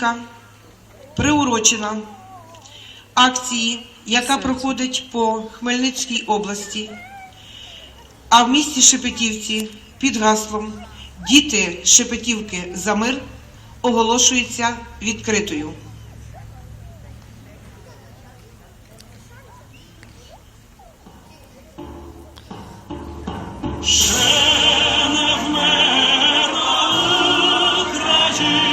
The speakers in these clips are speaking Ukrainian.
оцінка приурочена акції, яка проходить по Хмельницькій області, а в місті Шепетівці під гаслом Діти Шепетівки за мир оголошується відкритою. Не вмерла України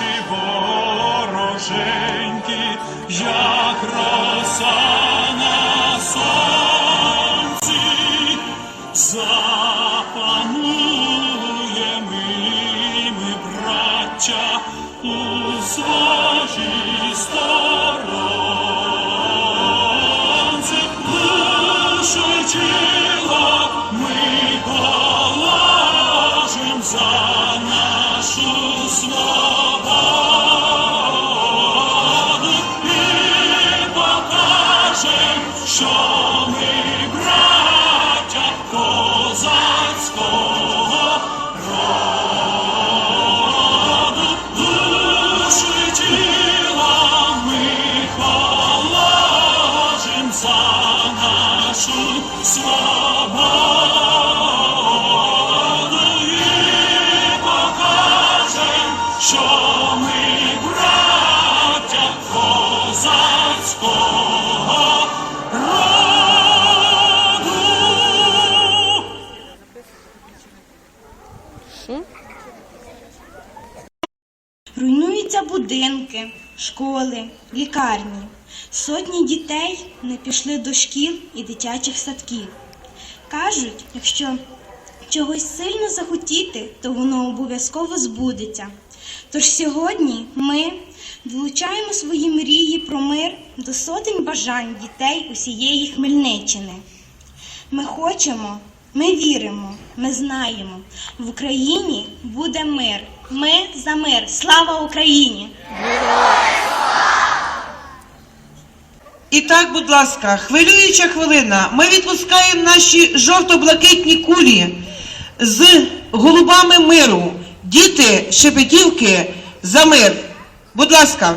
наші вороженьки, як роса на сонці, запануємо ми, браття, у своїй сторонці, тіло ми положим за нашу свободу за нашу свободу і покажем, що ми браття козацького роду. Руйнуються будинки, школи, лікарні. Сотні дітей не пішли до шкіл і дитячих садків. Кажуть, якщо чогось сильно захотіти, то воно обов'язково збудеться. Тож сьогодні ми долучаємо свої мрії про мир до сотень бажань дітей усієї Хмельниччини. Ми хочемо, ми віримо, ми знаємо. В Україні буде мир. Ми за мир. Слава Україні! І так, будь ласка, хвилююча хвилина. Ми відпускаємо наші жовто-блакитні кулі з голубами миру. Діти Шепетівки за мир. Будь ласка.